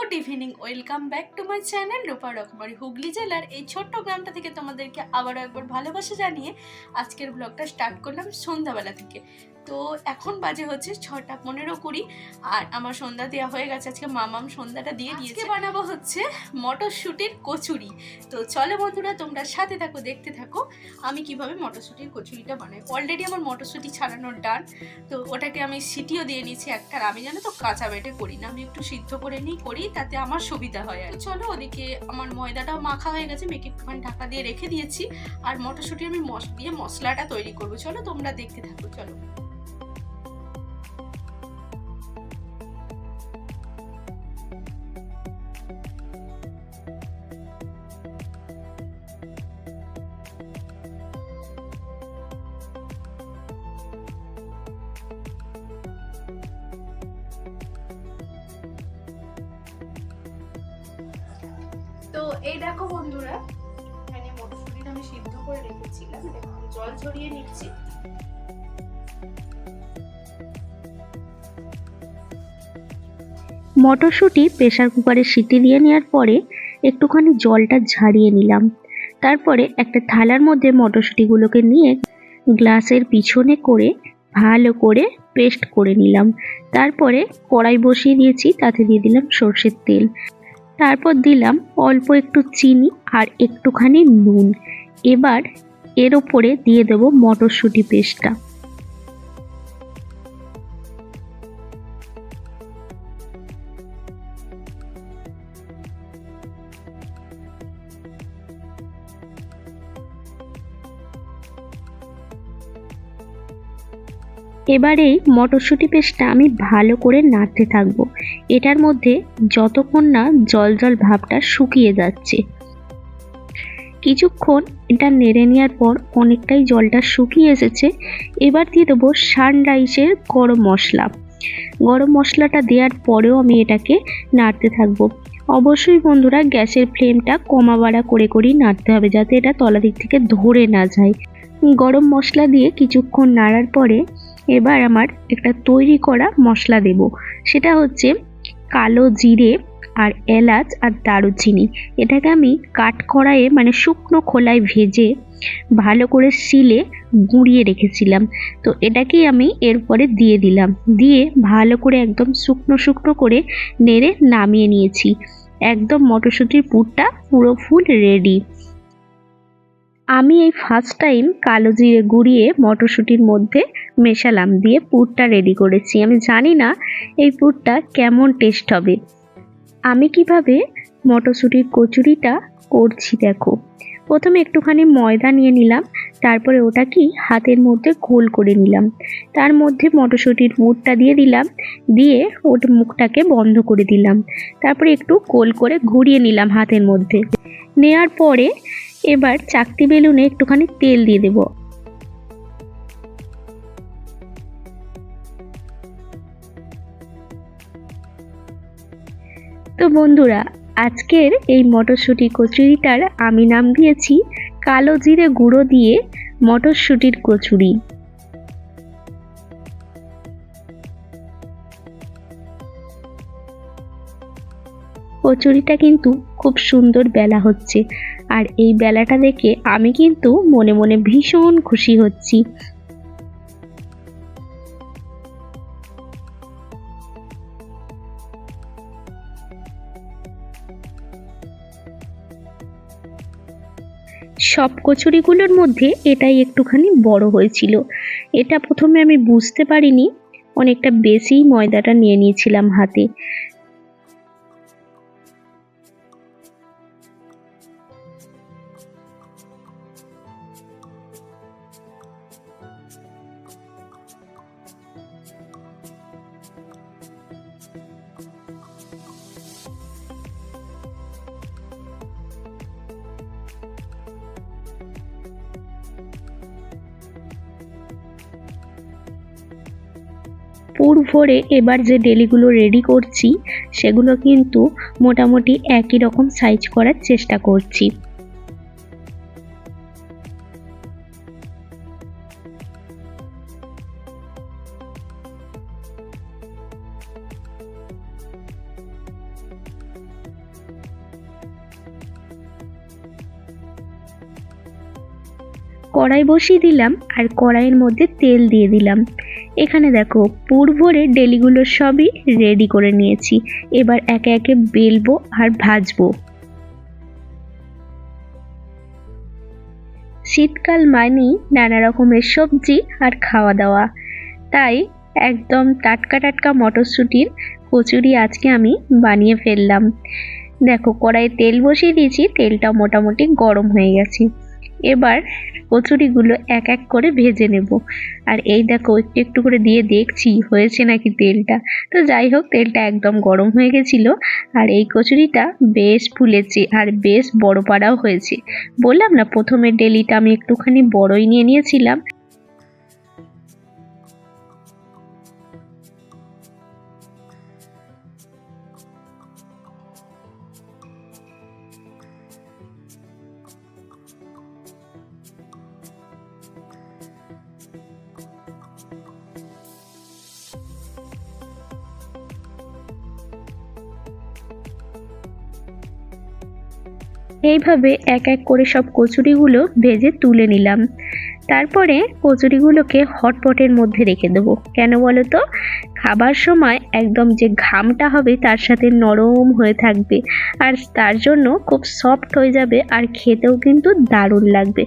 Good evening, welcome back to my channel Rupa রকমারি হুগলি জেলার এই ছোট্ট গ্রামটা থেকে তোমাদেরকে আবারও একবার ভালোবাসা জানিয়ে আজকের ব্লগটা স্টার্ট করলাম সন্ধ্যাবেলা থেকে। তো এখন বাজে হচ্ছে ছটা পনেরো কুড়ি আর আমার সন্ধ্যা দেওয়া হয়ে গেছে আজকে মামাম সন্ধ্যাটা দিয়ে দিয়েছে। বানাবো হচ্ছে মটরশুটির কচুরি। তো চলো বন্ধুরা তোমরা সাথে থাকো দেখতে থাকো আমি কীভাবে মটরশুটির কচুরিটা বানাই। অলরেডি আমার মটরশুটি ছাড়ানোর ডান তো ওটাকে আমি সিটিও দিয়ে নিয়েছি একটা আমি জানো তো কাঁচা বেটে করি না আমি একটু সিদ্ধ করে নিই করি তাতে আমার সুবিধা হয় আর চলো ওদিকে আমার ময়দাটাও মাখা হয়ে গেছে মেখে একটুখানি ঢাকা দিয়ে রেখে দিয়েছি আর মটরশুঁটি আমি মশ দিয়ে মশলাটা তৈরি করব। চলো তোমরা দেখতে থাকো চলো। তো এই দেখো বন্ধুরা, এখানে মটরশুঁটিটা আমি সিদ্ধ করে রেখেছিলাম জল ঝরিয়ে নিচ্ছি। মটরশুঁটি প্রেসার কুকারে সিটি দিয়ে নেওয়ার পরে একটুখানি জলটা ঝাড়িয়ে নিলাম। তারপরে একটা থালার মধ্যে মটরশুঁটিগুলোকে নিয়ে গ্লাসের পিছনে করে ভালো করে পেস্ট করে নিলাম। তারপরে কড়াই বসিয়ে দিয়েছি, তাতে দিয়ে দিলাম সর্ষের তেল। তারপর দিলাম অল্প একটু চিনি আর একটুখানি নুন। এবার এর ওপরে দিয়ে দেবো মটরশুঁটি পেস্টটা। এবার এই মটরশুঁটি পেস্টটা আমি ভালো করে নাড়তে থাকব। এটার মধ্যে যতক্ষণ না জল জল ভাবটা শুকিয়ে যাচ্ছে। কিছুক্ষণ এটা নেড়ে নেওয়ার পর অনেকটাই জলটা শুকিয়ে এসেছে। এবার দিয়ে দেবো সানরাইসের গরম মশলা। গরম মশলাটা দেওয়ার পরেও আমি এটাকে নাড়তে থাকব। অবশ্যই বন্ধুরা গ্যাসের ফ্লেমটা কমা বাড়া করে করেই নাড়তে হবে যাতে এটা তলা দিক থেকে ধরে না যায়। গরম মশলা দিয়ে কিছুক্ষণ নাড়ার পরে এবার আমার একটা তৈরি করা মশলা দেব। সেটা হচ্ছে কালো জিরে আর এলাচ আর দারুচিনি। এটাকে আমি কাঠ কড়াইয়ে মানে শুকনো খোলায় ভেজে ভালো করে শিলে গুঁড়িয়ে রেখেছিলাম। তো এটাকেই আমি এরপরে দিয়ে দিলাম। দিয়ে ভালো করে একদম শুকনো শুকনো করে নেড়ে নামিয়ে নিয়েছি। একদম মটরশুঁটির পুরটা পুরো ফুল রেডি আমি এই ফার্স্ট টাইম কালো জিরে গুঁড়িয়ে মটরশুঁটির মধ্যে মেশালাম দিয়ে পুরটা রেডি করেছি। আমি জানি না এই পুরটা কেমন টেস্ট হবে। আমি কীভাবে মটরশুঁটির কচুরিটা করছি দেখো। প্রথমে একটুখানি ময়দা নিয়ে নিলাম, তারপরে ওটা কি হাতের মধ্যে গোল করে নিলাম। তার মধ্যে মটরশুঁটির পুরটা দিয়ে দিলাম, দিয়ে ওটা মুখটাকে বন্ধ করে দিলাম। তারপরে একটু গোল করে ঘুরিয়ে নিলাম হাতের মধ্যে। নেওয়ার পরে এবার চাকতি বেলুনে একটুখানি তেল দিয়ে দেবো। তো বন্ধুরা, আজকের এই মটরশুঁটি কচুরিটার আমি নাম দিয়েছি কালো জিরে গুঁড়ো দিয়ে মটরশুঁটির কচুরি। কচুরিটা কিন্তু খুব সুন্দর বেলা হচ্ছে। আর এই বেলাটা দেখে আমি কিন্তু মনে মনে ভীষণ খুশি হচ্ছি। সব কচুরিগুলোর মধ্যে এটাই একটুখানি বড় হয়েছিল। এটা প্রথমে আমি বুঝতে পারিনি, অনেকটা বেশি ময়দাটা নিয়ে নিয়েছিলাম হাতে। পুর ভরে এবার যে ডেলিগুলো রেডি করছি, সেগুলো কিন্তু মোটামুটি একই রকম সাইজ করার চেষ্টা করছি। কড়াই বসিয়ে দিলাম আর কড়াইয়ের মধ্যে তেল দিয়ে দিলাম। এখানে দেখো পুর ভরে ডেলিগুলো সবই রেডি করে নিয়েছি। এবার একে একে বেলবো আর ভাজবো। শীতকাল মানেই নানা রকমের সবজি আর খাওয়া দাওয়া তাই একদম টাটকা টাটকা মটরশুঁটির কচুরি আজকে আমি বানিয়ে ফেললাম। দেখো, কড়াইয়ে তেল বসিয়ে দিয়েছি, তেলটা মোটামুটি গরম হয়ে গেছে। এবার কচুরিগুলো এক এক করে ভেজে নেব। আর এই দেখো, একটু একটু করে দিয়ে দেখছি, হয়েছে নাকি তেলটা? তো যাই হোক, তেলটা একদম গরম হয়ে গেছিল আর এই কচুরিটা বেশ ফুলেছে আর বেশ বড় পাড়াও হয়েছে। বললাম না, প্রথমে ডেলিটা আমি একটুখানি বড়ই নিয়ে নিয়েছিলাম। এইভাবে এক এক করে সব কচুরিগুলো ভেজে তুলে নিলাম। তারপরে কচুরিগুলোকে হটপটের মধ্যে রেখে দেবো। কেন বলো তো? খাবার সময় একদম যে ঘামটা হবে তার সাথে নরম হয়ে থাকবে। আর তার জন্য খুব সফট হয়ে যাবে আর খেতেও কিন্তু দারুণ লাগবে।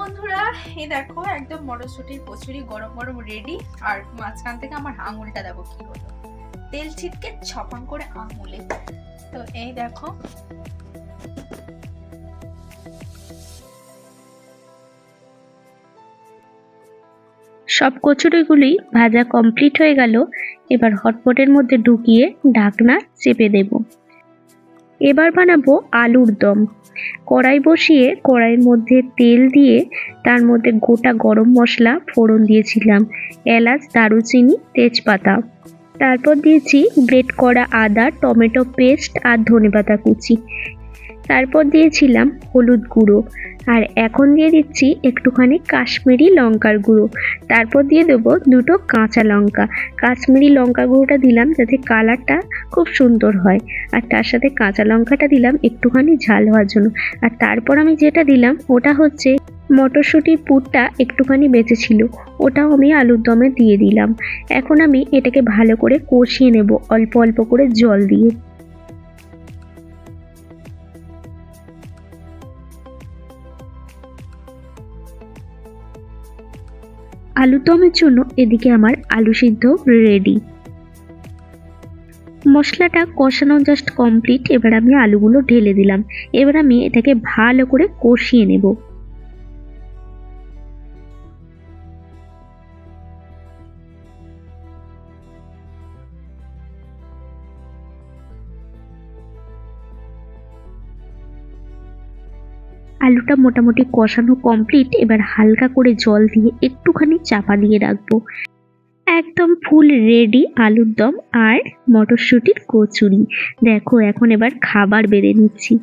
বন্ধুরা, এই দেখো, একদম মটরশুঁটির কচুরি গরম গরম রেডি আর মাঝখান থেকে আমার আঙুলটা দেখো কি হলো। তেল ছিটকে ছপান করে আঙুলে। তো এই দেখো। সব কচুরিগুলি ভাজা কমপ্লিট হয়ে গেল। এবার হটপটের মধ্যে ঢুকিয়ে ঢাকনা চেপে দেব। এবার বানাবো আলুর দম। কড়াই বসিয়ে কড়াইয়ের মধ্যে তেল দিয়ে তার মধ্যে গোটা গরম মশলা ফোড়ন দিয়েছিলাম। এলাচ, দারুচিনি, তেজপাতা। তারপর দিয়েছি ব্রেড করা আদা, টমেটো পেস্ট আর ধনেপাতা কুচি। তারপর দিয়েছিলাম হলুদ গুঁড়ো। আর এখন দিয়ে দিচ্ছি একটুখানি কাশ্মীরি লঙ্কার গুঁড়ো। তারপর দিয়ে দেবো দুটো কাঁচা লঙ্কা। কাশ্মীরি লঙ্কা গুঁড়োটা দিলাম যাতে কালারটা খুব সুন্দর হয়। আর তার সাথে কাঁচা লঙ্কাটা দিলাম একটুখানি ঝাল হওয়ার জন্য। আর তারপর আমি যেটা দিলাম ওটা হচ্ছে মটরশুঁটির পুরটা একটুখানি বেঁচেছিল ওটাও আমি আলুর দমে দিয়ে দিলাম। এখন আমি এটাকে ভালো করে কষিয়ে নেব অল্প অল্প করে জল দিয়ে। আলু দমের জন্য এদিকে আমার আলু সিদ্ধ রেডি মশলাটা কষানো জাস্ট কমপ্লিট এবার আমি আলুগুলো ঢেলে দিলাম। এবার আমি এটাকে ভালো করে কষিয়ে নেব। আলুটা মোটামুটি কষানো কমপ্লিট এবার হালকা করে জল দিয়ে একটুখানি চাপা দিয়ে রাখব। একদম ফুল রেডি আলুর দম আর মটরশুঁটির কচুরি। দেখো, এখন এবার খাবার বেড়ে নিচ্ছি।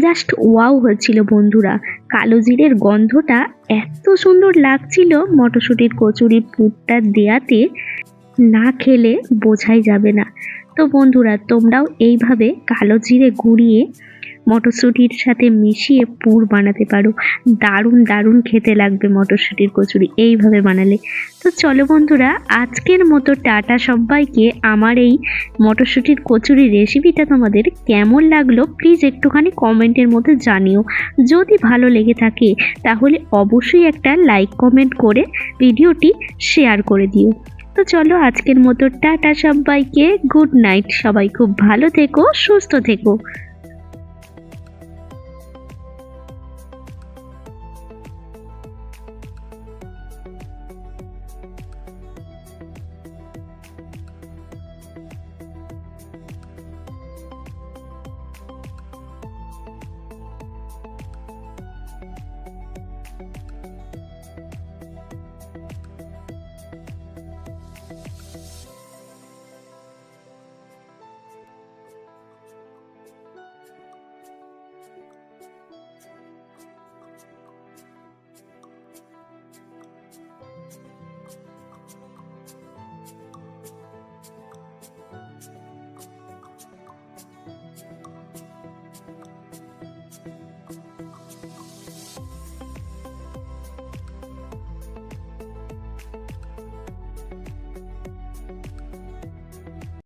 জাস্ট ওয়াও হচ্ছিল বন্ধুরা, কালো জিরের গন্ধটা এত সুন্দর লাগছিল মটরশুঁটির কচুরি পুরটা দেয়াতে, না খেলে বোঝাই যাবে না। তো বন্ধুরা, তোমরাও এইভাবে কালো জিরে গুঁড়িয়ে মটরশুঁটির সাথে মিশিয়ে পুর বানাতে পারো। দারুণ দারুণ খেতে লাগবে মটরশুঁটির কচুরি। এইভাবে বানালে। তো চলো বন্ধুরা, আজকের মতো টাটা সবাইকে। আমার এই মটরশুঁটির কচুরি রেসিপিটা তোমাদের কেমন লাগল প্লিজ একটুখানি কমেন্টের মধ্যে জানিও। যদি ভালো লেগে থাকে, তাহলে অবশ্যই একটা লাইক কমেন্ট করে ভিডিওটি শেয়ার করে দিও। তো চলো, আজকের মতো টাটা সবাইকে। গুড নাইট সবাই। খুব ভালো থেকো, সুস্থ থেকো।